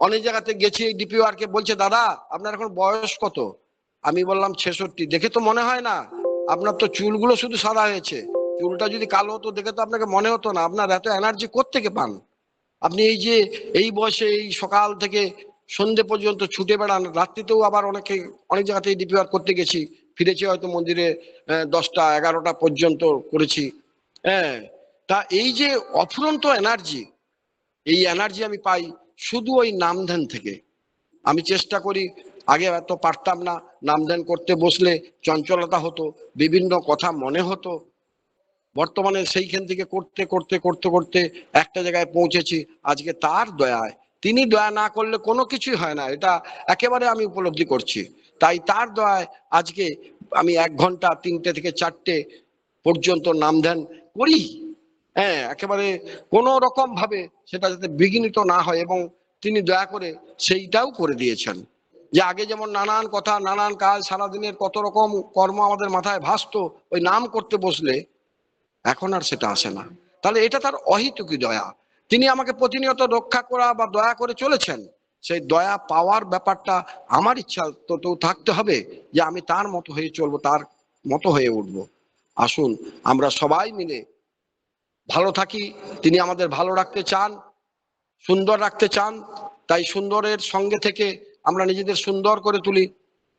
অনেক জায়গাতে গেছি ডিপিওআর কে বলছে, দাদা, আপনার এখন বয়স কত? আমি বললাম, ছেষট্টি। দেখে তো মনে হয় না, আপনার তো চুলগুলো শুধু সাদা হয়েছে। চুলটা যদি কালো হতো, দেখে তো আপনাকে মনে হতো না, আপনার এত এনার্জি থেকে পান? আপনি এই যে, এই বয়সে, এই সকাল থেকে সন্ধে পর্যন্ত ছুটে বেড়ান, রাত্রিতেও আবার অনেকে, অনেক জায়গাতেই ডিপিআর করতে গেছি। ফিরেছি হয়তো মন্দিরে দশটা, এগারোটা পর্যন্ত করেছি। হ্যাঁ তা এই যে অফুরন্ত এনার্জি এই এনার্জি আমি পাই। শুধু ওই নামধ্যান থেকে। আমি চেষ্টা করি, আগে এত পারতাম না নামধ্যান করতে বসলে চঞ্চলতা হতো, বিভিন্ন কথা মনে হতো। বর্তমানে সেইখান থেকে করতে করতে করতে করতে একটা জায়গায় পৌঁছেছি, আজকে তার দয়ায়। তিনি দয়া না করলে কোনো কিছুই হয় না, এটা একেবারে আমি উপলব্ধি করছি। তাই তার দয়ায় আজকে আমি এক ঘণ্টা, তিনটে থেকে চারটে পর্যন্ত নাম ধ্যান করি। হ্যাঁ একেবারে কোনো রকম ভাবে সেটা যাতে বিঘ্নিত না হয় এবং তিনি দয়া করে সেইটাও করে দিয়েছেন। যে আগে যেমন নানান কথা, নানান কাজ, সারাদিনের কত রকম কর্ম আমাদের মাথায় ভাসতো, ওই নাম করতে বসলে এখন আর সেটা আসে না। তাহলে এটা তার অহিতুকি দয়া। তিনি আমাকে প্রতিনিয়ত রক্ষা করা বা দয়া করে চলেছেন, সেই দয়া পাওয়ার ব্যাপারটা আমার ইচ্ছা তো তো থাকতে হবে যে আমি তার মতো হয়ে চলবো, তার মতো হয়ে উঠব। আসুন, আমরা সবাই মিলে ভালো থাকি, তিনি আমাদের ভালো রাখতে চান। সুন্দর রাখতে চান, তাই সুন্দরের সঙ্গে থেকে আমরা নিজেদের সুন্দর করে তুলি।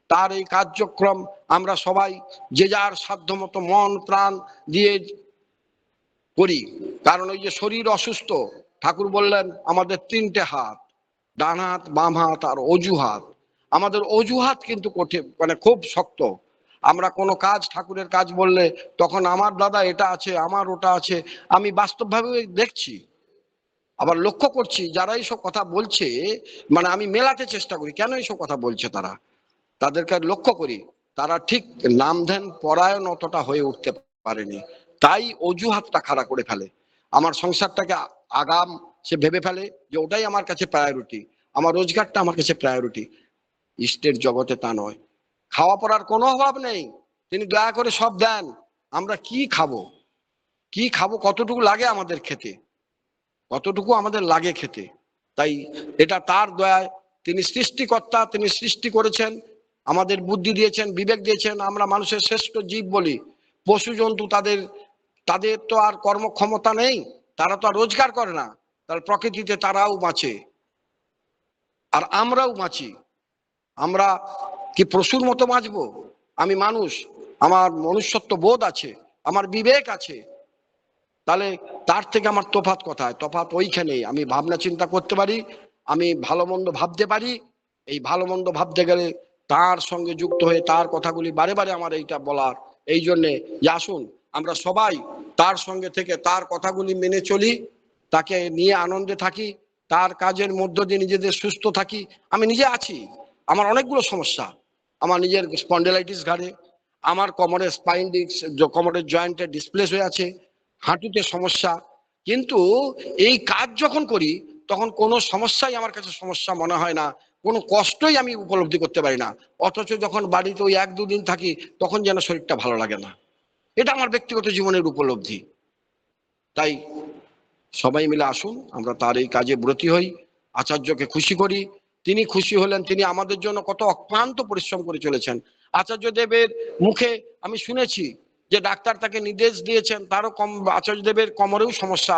তার এই কার্যক্রম আমরা সবাই যে যার সাধ্যমতো মন, প্রাণ দিয়ে করি। কারণ ওই যে শরীর অসুস্থ, ঠাকুর বললেন, আমাদের তিনটে হাত, ডান হাত, বাম হাত আর অজুহাত। আমাদের অজুহাত কিন্তু কঠিন মানে খুব শক্ত। আমরা কোনো কাজ, ঠাকুরের কাজ বললে, তখন আমার দাদা এটা আছে, আমার ওটা আছে। আমি বাস্তবভাবে দেখছি। আবার লক্ষ্য করছি যারা এইসব কথা বলছে মানে আমি মেলাতে চেষ্টা করি, কেন এইসব কথা বলছে তারা? তাদেরকে লক্ষ্য করি, তারা ঠিক নাম ধ্যান পরায়ণ অতটা হয়ে উঠতে পারেনি। তাই অজুহাতটা খাড়া করে ফেলে। আমার সংসারটাকে আগাম সে ভেবে ফেলে যে ওটাই আমার কাছে প্রায়োরিটি আমার রোজগারটা আমার কাছে প্রায়োরিটি ইষ্টের জগতে তা নয়। খাওয়া পড়ার কোনো অভাব নেই। তিনি দয়া করে সব দেন। আমরা কি খাব? কি খাব? কতটুকু লাগে আমাদের খেতে? কতটুকু আমাদের লাগে খেতে। তাই এটা তার দয়ায়, তিনি সৃষ্টিকর্তা, তিনি সৃষ্টি করেছেন, আমাদের বুদ্ধি দিয়েছেন, বিবেক দিয়েছেন, আমরা মানুষের শ্রেষ্ঠ জীব বলি। পশু জন্তু তাদের তাদের তো আর কর্মক্ষমতা নেই, তারা তো আর রোজগার করে না তাহলে প্রকৃতিতে তারাও বাঁচে। আর আমরাও বাঁচি। আমরা কি পশুর মতো বাঁচবো? আমি মানুষ, আমার মনুষ্যত্ব বোধ আছে, আমার বিবেক আছে তাহলে তার থেকে আমার তফাৎ কোথায়? তফাত ওইখানে আমি ভাবনা চিন্তা করতে পারি, আমি ভালো মন্দ ভাবতে পারি। এই ভালো মন্দ ভাবতে গেলে তার সঙ্গে যুক্ত হয়ে তার কথাগুলি বারে বারে আমার এইটা বলার। এই জন্যে, যে আসুন, আমরা সবাই তার সঙ্গে থেকে তার কথাগুলি মেনে চলি, তাকে নিয়ে আনন্দে থাকি, তার কাজের মধ্য দিয়ে নিজেদের সুস্থ থাকি। আমি নিজে আছি, আমার অনেকগুলো সমস্যা। আমার নিজের স্পন্ডেলাইটিস ঘাড়ে, আমার কোমরের স্পাইন ডিস্ক কোমরের জয়েন্টে ডিসপ্লেস হয়ে আছে। হাঁটুতে সমস্যা। কিন্তু এই কাজ যখন করি, তখন কোনো সমস্যাই আমার কাছে সমস্যা মনে হয় না। কোনো কষ্টই আমি উপলব্ধি করতে পারি না। অথচ যখন বাড়িতে ওই এক দুদিন থাকি, তখন যেন শরীরটা ভালো লাগে না। এটা আমার ব্যক্তিগত জীবনের উপলব্ধি। তাই সবাই মিলে আসুন, আমরা তার এই কাজে ব্রতী হই। আচার্যকে খুশি করি। তিনি খুশি হলেন, তিনি আমাদের জন্য কত অক্লান্ত পরিশ্রম করে চলেছেন। আচার্য দেবের মুখে আমি শুনেছি যে ডাক্তার তাকে নির্দেশ দিয়েছেন, তারও কম আচার্য দেবের কোমরেও সমস্যা,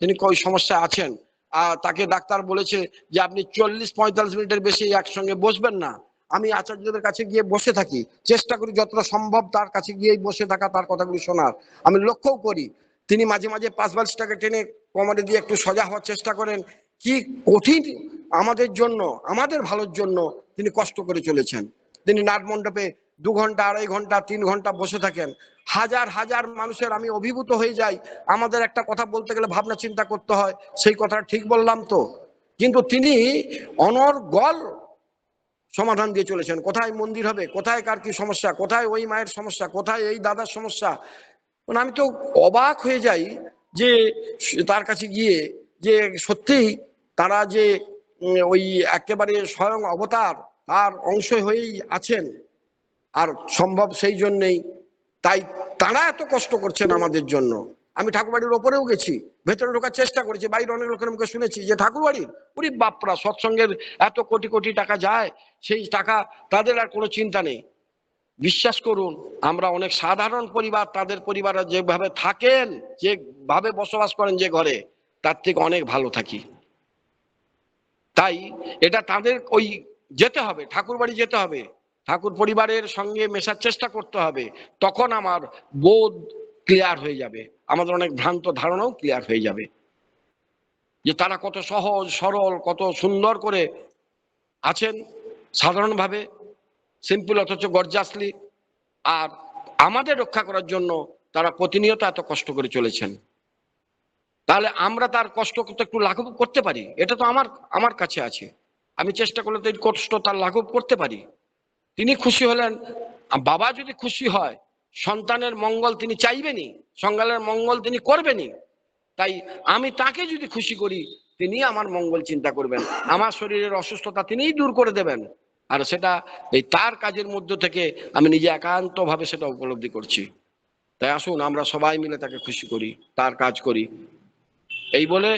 তিনি ওই সমস্যা আছেন। আর তাকে ডাক্তার বলেছে যে আপনি চল্লিশ পঁয়তাল্লিশ মিনিটের বেশি একসঙ্গে বসবেন না। আমি আচার্যদের কাছে গিয়ে বসে থাকি। চেষ্টা করি যতটা সম্ভব তার কাছে গিয়েই বসে থাকা, তার কথাগুলি শোনার। আমি লক্ষ্যও করি। তিনি মাঝে মাঝে পাঁচ বালিশটাকে টেনে কোমরে দিয়ে একটু সজা হওয়ার চেষ্টা করেন। কি কঠিন আমাদের জন্য, আমাদের ভালোর জন্য তিনি কষ্ট করে চলেছেন। তিনি নাট মণ্ডপে দু ঘণ্টা, আড়াই ঘণ্টা, তিন ঘণ্টা বসে থাকেন। হাজার হাজার মানুষের আমি অভিভূত হয়ে যাই। আমাদের একটা কথা বলতে গেলে ভাবনা চিন্তা করতে হয়, সেই কথা ঠিক বললাম তো। কিন্তু তিনি অনর্গল সমাধান দিয়ে চলেছেন। কোথায় মন্দির হবে? কোথায় কার কি সমস্যা? কোথায় ওই মায়ের সমস্যা? কোথায় এই দাদার সমস্যা? মানে আমি তো অবাক হয়ে যাই যে তার কাছে গিয়ে যে সত্যিই তারা যে ওই একেবারে স্বয়ং অবতার, তার অংশ হয়েই আছেন। আর সম্ভব সেই জন্যেই তাই তারা এত কষ্ট করছেন আমাদের জন্য। আমি ঠাকুরবাড়ির ওপরেও গেছি, ভেতরে ঢোকার চেষ্টা করেছি বাইরে অনেক লোকের মুখে শুনেছি যে, ঠাকুরবাড়ির? উনি বাপরা, সৎসঙ্গের এত কোটি কোটি টাকা যায়, সেই টাকা তাদের আর কোনো চিন্তা নেই। বিশ্বাস করুন, আমরা অনেক সাধারণ পরিবার, তাদের পরিবারে যেভাবে থাকেন, যেভাবে বসবাস করেন যে ঘরে, তার থেকে অনেক ভালো থাকি। তাই এটা তাদের ওই যেতে হবে ঠাকুর বাড়ি যেতে হবে। ঠাকুর পরিবারের সঙ্গে মেশার চেষ্টা করতে হবে, তখন আমার বোধ ক্লিয়ার হয়ে যাবে। আমাদের অনেক ভ্রান্ত ধারণাও ক্লিয়ার হয়ে যাবে। যে তারা কত সহজ, সরল, কত সুন্দর করে আছেন, সাধারণভাবে সিম্পল অথচ গর্জাসলি আর আমাদের রক্ষা করার জন্য তারা প্রতিনিয়ত এত কষ্ট করে চলেছেন। তাহলে আমরা তার কষ্ট একটু লাঘব করতে পারি, এটা তো আমার আমার কাছে আছে। আমি চেষ্টা করলে তো এই কষ্ট তার লাঘব করতে পারি। তিনি খুশি হলেন। বাবা যদি খুশি হয়, সন্তানের মঙ্গল তিনি চাইবেনই সঙ্গালের মঙ্গল তিনি করবেনই। তাই আমি তাকে যদি খুশি করি, তিনি আমার মঙ্গল চিন্তা করবেন। আমার শরীরের অসুস্থতা তিনিই দূর করে দেবেন। আর সেটা এই তার কাজের মধ্য থেকে আমি নিজে একান্তভাবে সেটা উপলব্ধি করছি। তাই আসুন, আমরা সবাই মিলে তাকে খুশি করি, তার কাজ করি। এই বলে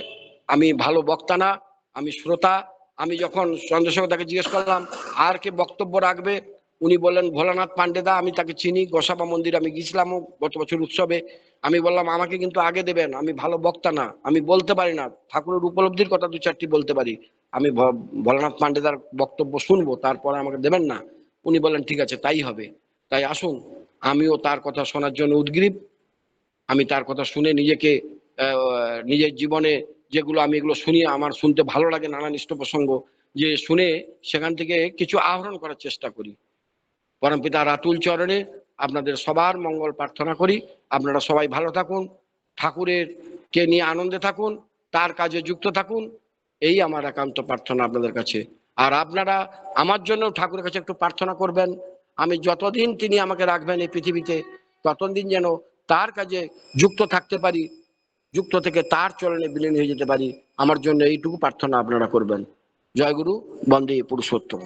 আমি ভালো বক্তা না, আমি শ্রোতা আমি যখন চন্দ্রশেখর তাকে জিজ্ঞেস করলাম, আর কে বক্তব্য রাখবে? উনি বললেন, ভোলানাথ পান্ডেদা আমি তাকে চিনি, গোসাবা মন্দির আমি গিয়েছিলামও গত বছর উৎসবে। আমি বললাম, আমাকে কিন্তু আগে দেবেন, আমি ভালো বক্তা না, আমি বলতে পারি না, ঠাকুরের উপলব্ধির কথা দু চারটি বলতে পারি। আমি ভোলানাথ পান্ডেদার বক্তব্য শুনব, তারপরে আমাকে দেবেন না? উনি বললেন, ঠিক আছে, তাই হবে। তাই আসুন, আমিও তার কথা শোনার জন্য উদ্গ্রীব। আমি তার কথা শুনে নিজেকে নিজের জীবনে যেগুলো আমি এগুলো শুনি, আমার শুনতে ভালো লাগে নানান ইষ্ট প্রসঙ্গ যে শুনে সেখান থেকে কিছু আহরণ করার চেষ্টা করি। পরমপিতা রাতুল চরণে আপনাদের সবার মঙ্গল প্রার্থনা করি। আপনারা সবাই ভালো থাকুন ঠাকুরের কে নিয়ে আনন্দে থাকুন, তার কাজে যুক্ত থাকুন, এই আমার একান্ত প্রার্থনা আপনাদের কাছে। আর আপনারা আমার জন্য ঠাকুরের কাছে একটু প্রার্থনা করবেন। আমি যতদিন তিনি আমাকে রাখবেন এই পৃথিবীতে, ততদিন যেন তার কাজে যুক্ত থাকতে পারি যুক্ত থেকে তার চরণে বিলীন হয়ে যেতে পারি। আমার জন্য এইটুকু প্রার্থনা আপনারা করবেন। জয়গুরু বন্দে পুরুষোত্তম।